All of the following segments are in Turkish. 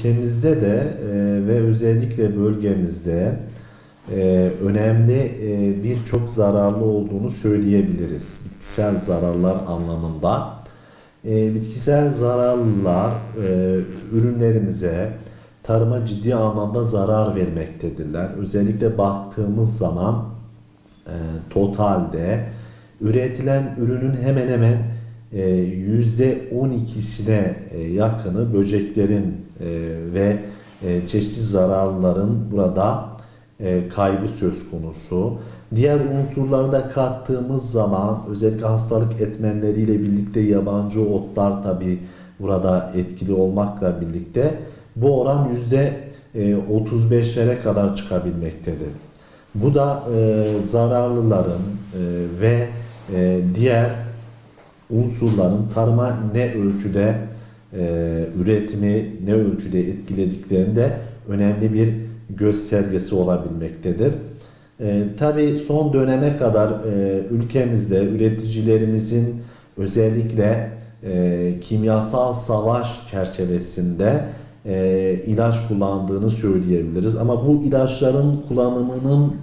ülkemizde de e, ve özellikle bölgemizde e, önemli e, birçok zararlı olduğunu söyleyebiliriz. Bitkisel zararlar anlamında. E, bitkisel zararlılar e, ürünlerimize, tarıma ciddi anlamda zarar vermektedirler. Özellikle baktığımız zaman e, totalde üretilen ürünün hemen hemen %12'sine e, yakını böceklerin e, ve e, çeşitli zararların burada e, kaybı söz konusu. Diğer unsurları da kattığımız zaman özellikle hastalık etmenleriyle birlikte yabancı otlar tabi burada etkili olmakla birlikte bu oran yüzde e, %35'lere kadar çıkabilmektedir. Bu da e, zararlıların e, ve e, diğer unsurların tarıma ne ölçüde e, üretimi ne ölçüde etkilediklerinde önemli bir göstergesi olabilmektedir. E, Tabi son döneme kadar e, ülkemizde üreticilerimizin özellikle e, kimyasal savaş çerçevesinde e, ilaç kullandığını söyleyebiliriz. Ama bu ilaçların kullanımının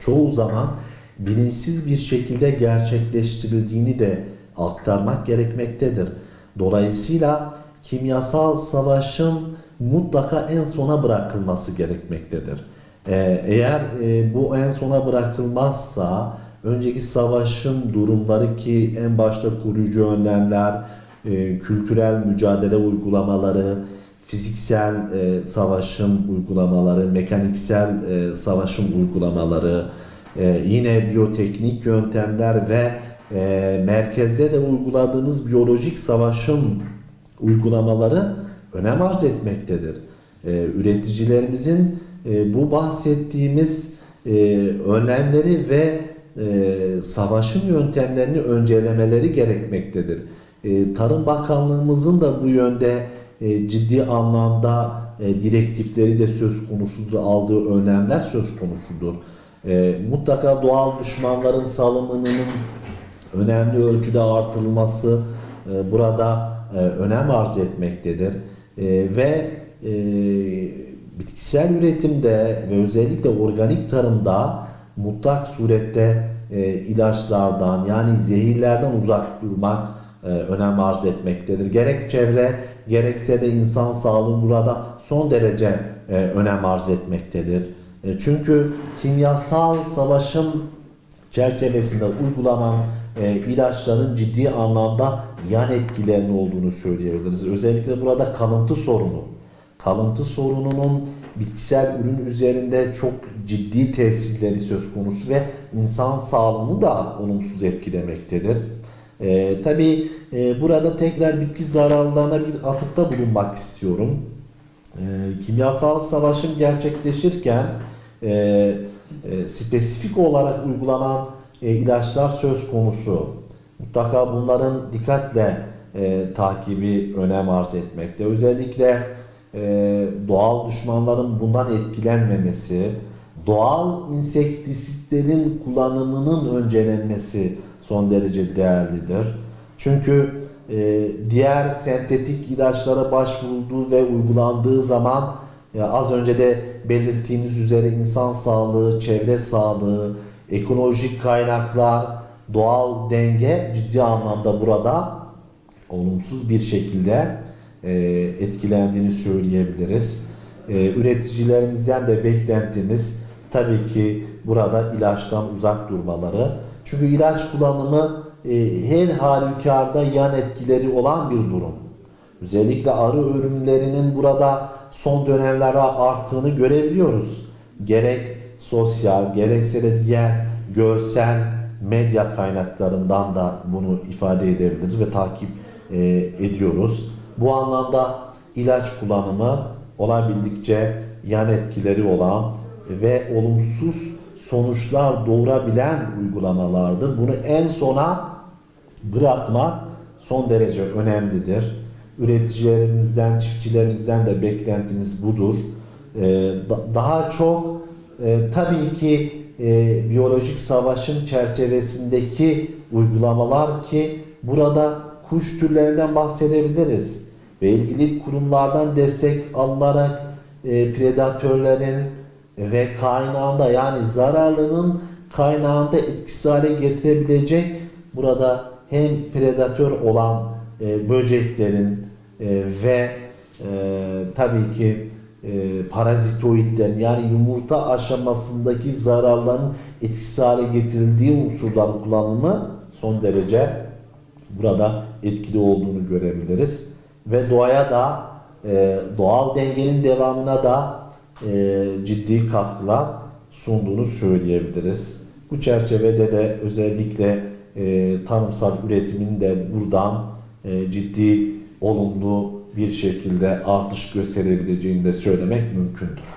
çoğu zaman bilinçsiz bir şekilde gerçekleştirildiğini de aktarmak gerekmektedir. Dolayısıyla kimyasal savaşın mutlaka en sona bırakılması gerekmektedir. Ee, eğer e, bu en sona bırakılmazsa önceki savaşın durumları ki en başta koruyucu önlemler, e, kültürel mücadele uygulamaları, fiziksel e, savaşın uygulamaları, mekaniksel e, savaşın uygulamaları, e, yine biyoteknik yöntemler ve e, merkezde de uyguladığımız biyolojik savaşın uygulamaları önem arz etmektedir. E, üreticilerimizin e, bu bahsettiğimiz e, önlemleri ve e, savaşın yöntemlerini öncelemeleri gerekmektedir. E, Tarım Bakanlığımızın da bu yönde e, ciddi anlamda e, direktifleri de söz konusudur, aldığı önlemler söz konusudur. E, mutlaka doğal düşmanların salımının önemli ölçüde artırılması e, burada e, önem arz etmektedir. E, ve e, bitkisel üretimde ve özellikle organik tarımda mutlak surette e, ilaçlardan yani zehirlerden uzak durmak e, önem arz etmektedir. Gerek çevre gerekse de insan sağlığı burada son derece e, önem arz etmektedir. E, çünkü kimyasal savaşın çerçevesinde uygulanan e, ilaçların ciddi anlamda yan etkilerinin olduğunu söyleyebiliriz. Özellikle burada kalıntı sorunu. Kalıntı sorununun bitkisel ürün üzerinde çok ciddi tesirleri söz konusu ve insan sağlığını da olumsuz etkilemektedir. E, Tabi e, burada tekrar bitki zararlarına bir atıfta bulunmak istiyorum. E, kimyasal savaşın gerçekleşirken e, e, spesifik olarak uygulanan e, ilaçlar söz konusu. Mutlaka bunların dikkatle e, takibi önem arz etmekte. Özellikle e, doğal düşmanların bundan etkilenmemesi, doğal insektisitlerin kullanımının öncelenmesi son derece değerlidir. Çünkü e, diğer sentetik ilaçlara başvurulduğu ve uygulandığı zaman ya az önce de belirttiğimiz üzere insan sağlığı, çevre sağlığı, ekolojik kaynaklar, doğal denge ciddi anlamda burada olumsuz bir şekilde e, etkilendiğini söyleyebiliriz. E, üreticilerimizden de beklentimiz tabii ki burada ilaçtan uzak durmaları. Çünkü ilaç kullanımı e, her halükarda yan etkileri olan bir durum. Özellikle arı ölümlerinin burada son dönemlerde arttığını görebiliyoruz. Gerek sosyal gerekse de diğer görsel medya kaynaklarından da bunu ifade edebiliriz ve takip e, ediyoruz. Bu anlamda ilaç kullanımı olabildikçe yan etkileri olan ve olumsuz sonuçlar doğurabilen uygulamalardır. Bunu en sona bırakmak son derece önemlidir. Üreticilerimizden, çiftçilerimizden de beklentimiz budur. Ee, da- daha çok e, tabii ki e, biyolojik savaşın çerçevesindeki uygulamalar ki burada kuş türlerinden bahsedebiliriz. ve ilgili kurumlardan destek alınarak e, predatörlerin ve kaynağında yani zararlının kaynağında etkisiz hale getirebilecek burada hem predatör olan böceklerin e, ve e, tabii ki e, parazitoidlerin yani yumurta aşamasındaki zararların etkisiz hale getirildiği unsurların kullanımı son derece burada etkili olduğunu görebiliriz. Ve doğaya da e, doğal dengenin devamına da e, ciddi katkılar sunduğunu söyleyebiliriz. Bu çerçevede de özellikle e, tarımsal üretimin de buradan e, ciddi olumlu bir şekilde artış gösterebileceğini de söylemek mümkündür.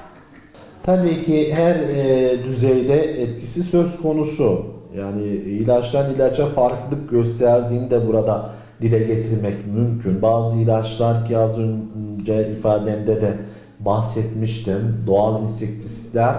Tabii ki her e, düzeyde etkisi söz konusu. Yani ilaçtan ilaça farklılık gösterdiğini de burada dile getirmek mümkün. Bazı ilaçlar ki az önce ifademde de bahsetmiştim. Doğal insektisitler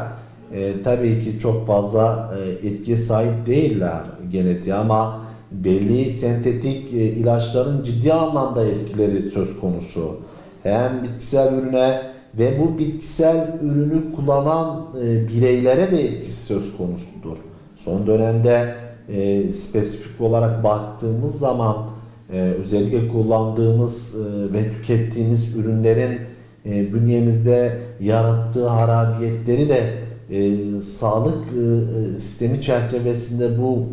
e, tabii ki çok fazla e, etkiye sahip değiller genetiğe ama belli sentetik e, ilaçların ciddi anlamda etkileri söz konusu. Hem bitkisel ürüne ve bu bitkisel ürünü kullanan e, bireylere de etkisi söz konusudur. Son dönemde e, spesifik olarak baktığımız zaman e, özellikle kullandığımız e, ve tükettiğimiz ürünlerin e, bünyemizde yarattığı harabiyetleri de e, sağlık e, sistemi çerçevesinde bu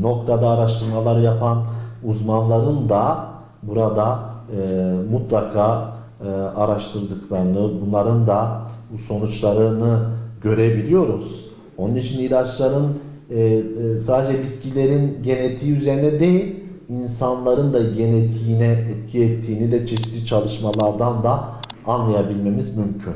noktada araştırmalar yapan uzmanların da burada e, mutlaka e, araştırdıklarını, bunların da sonuçlarını görebiliyoruz. Onun için ilaçların e, e, sadece bitkilerin genetiği üzerine değil, insanların da genetiğine etki ettiğini de çeşitli çalışmalardan da anlayabilmemiz mümkün.